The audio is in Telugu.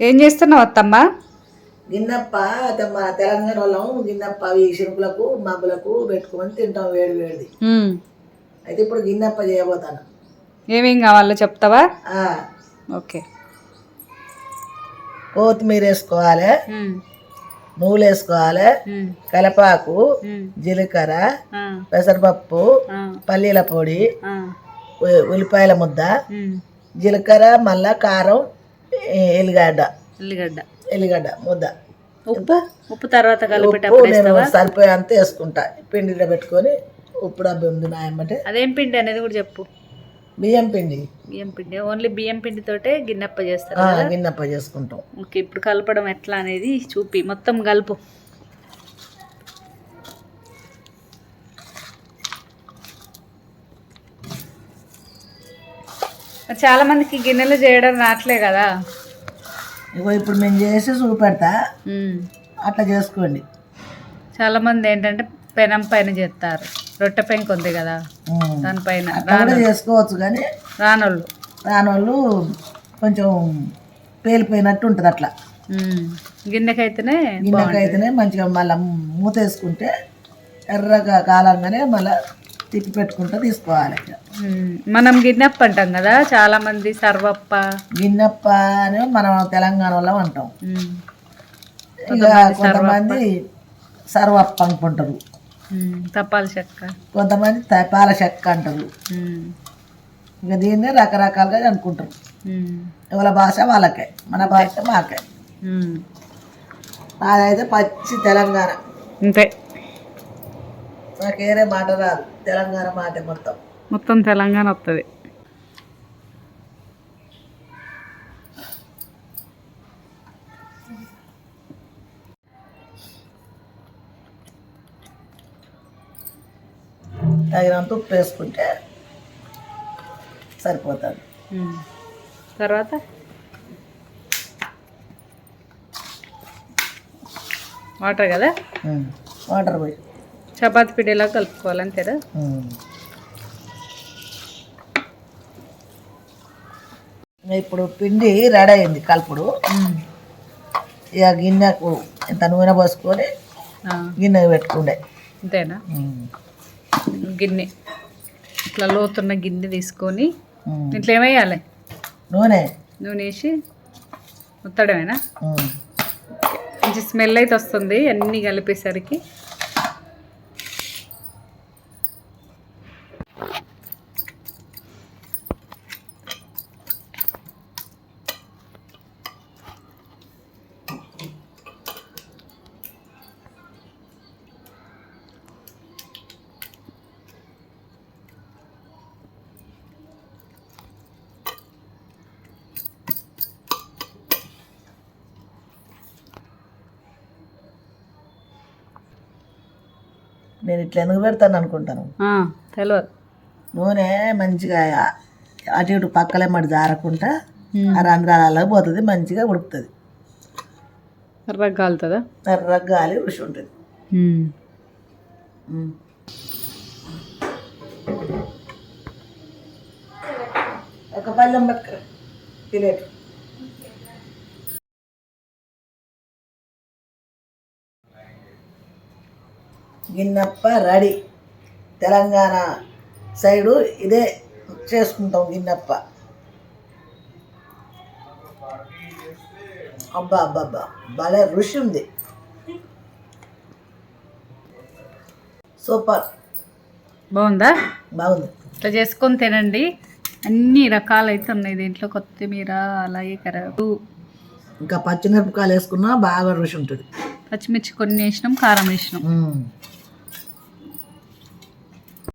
ఏం చేస్తున్నావు అత్తమ్మ గిన్నప్ప మన తెలంగాణ వాళ్ళం గిన్నప్ప అవి శనుకులకు మబ్బులకు పెట్టుకొని తింటాం వేడి వేడిది. అయితే ఇప్పుడు గిన్నప్ప చేయబోతాను ఏమేం కావాలో చెప్తావా ఓకే కొత్తిమీర వేసుకోవాలి. నువ్వులు వేసుకోవాలి. కలపాకు. జీలకర్ర. పెసరపప్పు. పల్లీల పొడి ఉల్లిపాయల ముద్ద. జీలకర్ర మళ్ళా కారం ఎల్లిగడ్డ. ఉల్లిగడ్డ ఎల్లిగడ్డ ముద్ద. ఉప్పు? ఉప్పు తర్వాత కలిపేటప్పుడు వేస్తావా? సరిపోయేంత వేసుకుంటా. పిండిలో పెట్టుకొని ఉప్పు డబ్బు ఉంది నాయమంటే అదేం పిండి అనేది కూడా చెప్పు. బియ్యం పిండి. బియ్యం పిండి. ఓన్లీ బియ్యం పిండితోటే గిన్నెప్ప చేస్తారు గిన్నెప్ప చేసుకుంటాం. ఓకే ఇప్పుడు కలపడం ఎట్లా అనేది చూపి. మొత్తం కలుపు. చాలా మందికి గిన్నెలు చేయడం రావట్లే కదా. ఇగో ఇప్పుడు మేము చేసి చూపెడతా. అట్లా చేసుకోండి. చాలా మంది ఏంటంటే పెనం పైన చేస్తారు. రొట్టె పెంకు ఉంది కదా. దానిపైన చేసుకోవచ్చు కానీ రానోళ్ళు. రానోళ్ళు కొంచెం పేలిపోయినట్టు ఉంటుంది అట్లా. గిన్నెకైతేనే గిన్నెకైతేనే మంచిగా మళ్ళీ మూత వేసుకుంటే ఎర్రగా కాలంగానే మళ్ళీ తిప్పి పెట్టుకుంటూ తీసుకోవాలి. మనం గిన్నెప్ప అంటాం కదా చాలా మంది సర్వప్ప గిన్నెప్ప అని మనం తెలంగాణలో అంటాం. ఇక కొంతమంది సర్వప్ప అనుకుంటారు. తపాల చెక్క కొంతమంది తపాల చెక్క అంటారు. ఇక దీన్ని రకరకాలుగా అనుకుంటారు. ఎవరి భాష వాళ్ళకే మన భాష మాకే. నాదైతే పచ్చి తెలంగాణ అంతే నాకేరే మాట రాదు. తెలంగాణ మాట మొత్తం. మొత్తం తెలంగాణ వస్తుంది తగినంత ఉప్పు వేసుకుంటే సరిపోతుంది. తర్వాత? వాటర్ కదా. వాటర్ పోయి. చపాతి పిండిలా కలుపుకోవాలి అంతేనా ఉమ్. ఇప్పుడు పిండి రెడీ అయింది కలుపుడు. ఇక గిన్నెకు ఇంత నూనె పోసుకొని గిన్నె పెట్టుకుండే. అంతేనా. గిన్నె. ఇట్లా లోతున్న గిన్నె తీసుకొని. ఇట్లా ఏమేయాలి? నూనె. నూనె వేసి ముత్తడమేనా? ఉమ్. మంచి స్మెల్ అయితే వస్తుంది అన్నీ కలిపేసరికి. నేను ఇట్లా ఎందుకు పెడతాను అనుకుంటాను? తెలియదు నూనె మంచిగా అటు ఇటు పక్కలే మడి జారకుండా. ఆ రంధ్రాలలో పోతుంది మంచిగా ఉడుకుతుంది. ఎర్రగా కాలుతుందా ఎర్ర గాలి ఉడిసి ఉంటుంది. ఒక పళ్ళెం పట్టుకురా తినేటు. గిన్నప్ప రెడీ. తెలంగాణ సైడు ఇదే చేసుకుంటాం గిన్నప్ప. అబ్బా అబ్బా అబ్బా భలే రుచి ఉంది. సూపర్. బాగుందా? బాగుంది. ఇట్లా చేసుకొని తినండి. అన్ని రకాలు అయితే ఉన్నాయి దీంట్లో. కొత్తిమీర అలాగే కరాకు ఇంకా పచ్చిమిరపకాయలు వేసుకున్నా బాగా రుచి ఉంటుంది పచ్చిమిర్చి కొన్ని వేసినాం కారం వేసినాం.